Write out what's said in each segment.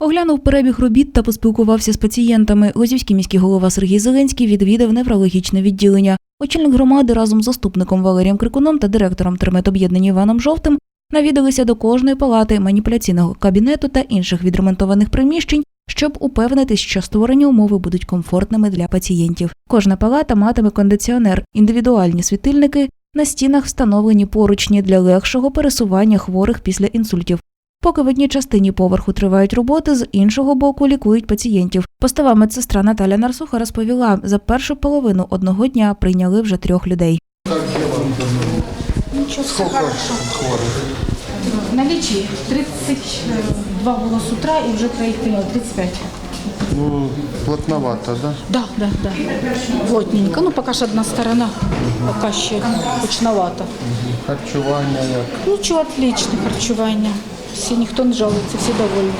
Оглянув перебіг робіт та поспілкувався з пацієнтами. Лозівський міський голова Сергій Зеленський відвідав неврологічне відділення. Очільник громади разом з заступником Валерієм Крикуном та директором терметоб'єднання Іваном Жовтим навідалися до кожної палати, маніпуляційного кабінету та інших відремонтованих приміщень, щоб упевнитись, що створені умови будуть комфортними для пацієнтів. Кожна палата матиме кондиціонер, індивідуальні світильники, на стінах встановлені поручні для легшого пересування хворих після інсультів. Поки в одній частині поверху тривають роботи, з іншого боку лікують пацієнтів. Постава медсестра Наталя Нарсуха розповіла, за першу половину одного дня прийняли вже трьох людей. Ничего, все хорошо. Наличие 32 было с утра и уже троих принял, 35. Ну, плотновато, да? Да, да, да. Плотненько. Ну, пока ж одна сторона, пока ще почновато. Харчування як. Нічого, отлично, харчування. Всі, ніхто не жалується, всі довольні.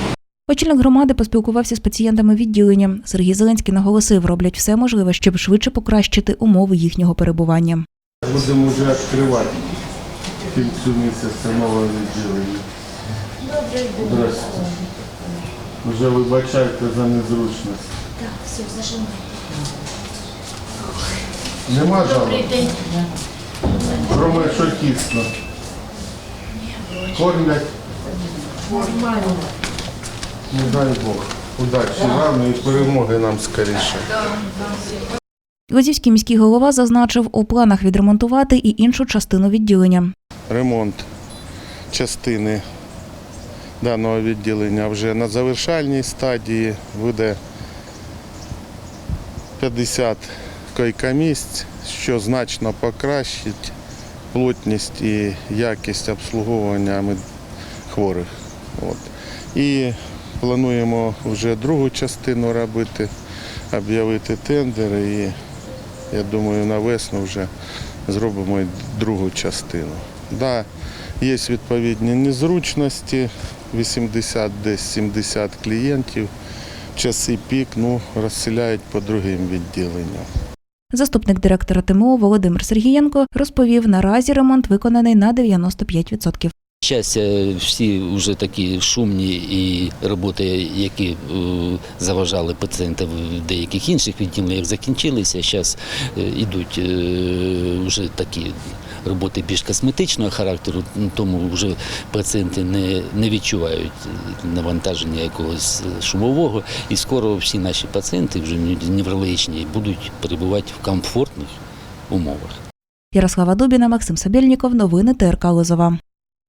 Очільник громади поспілкувався з пацієнтами відділення. Сергій Зеленський наголосив, роблять все можливе, щоб швидше покращити умови їхнього перебування. Будемо вже відкривати місяця нове відділення. Здравствуйте. Вже вибачайте за незручність. Так, все, зажимай. Нема жалоб? Добрий день. Кроме що кісно. Кормлять, Нормально. не дай Бог. Удачі вам і перемоги нам скоріше. Лозівський міський голова зазначив, у планах відремонтувати і іншу частину відділення. ремонт частини даного відділення вже на завершальній стадії буде 50 койкомісць, що значно покращить плотність і якість обслуговування хворих. От. І плануємо вже другу частину робити, об'явити тендер і я думаю, на весну вже зробимо другу частину. Да, є відповідні незручності, 80 десь 70 клієнтів. Часи пік ну, розселяють по другим відділенням. Заступник директора ТМО Володимир Сергієнко розповів, наразі ремонт виконаний на 95%. Щастя, всі вже такі шумні і роботи, які е, заважали пацієнтам в деяких інших відділеннях, закінчилися. Зараз йдуть е, вже такі роботи більш косметичного характеру, тому вже пацієнти не, не відчувають навантаження якогось шумового. І скоро всі наші пацієнти, вже неврологічні, будуть перебувати в комфортних умовах. Ярослава Дубіна, Максим Сабєльніков. Новини ТРК Лозова.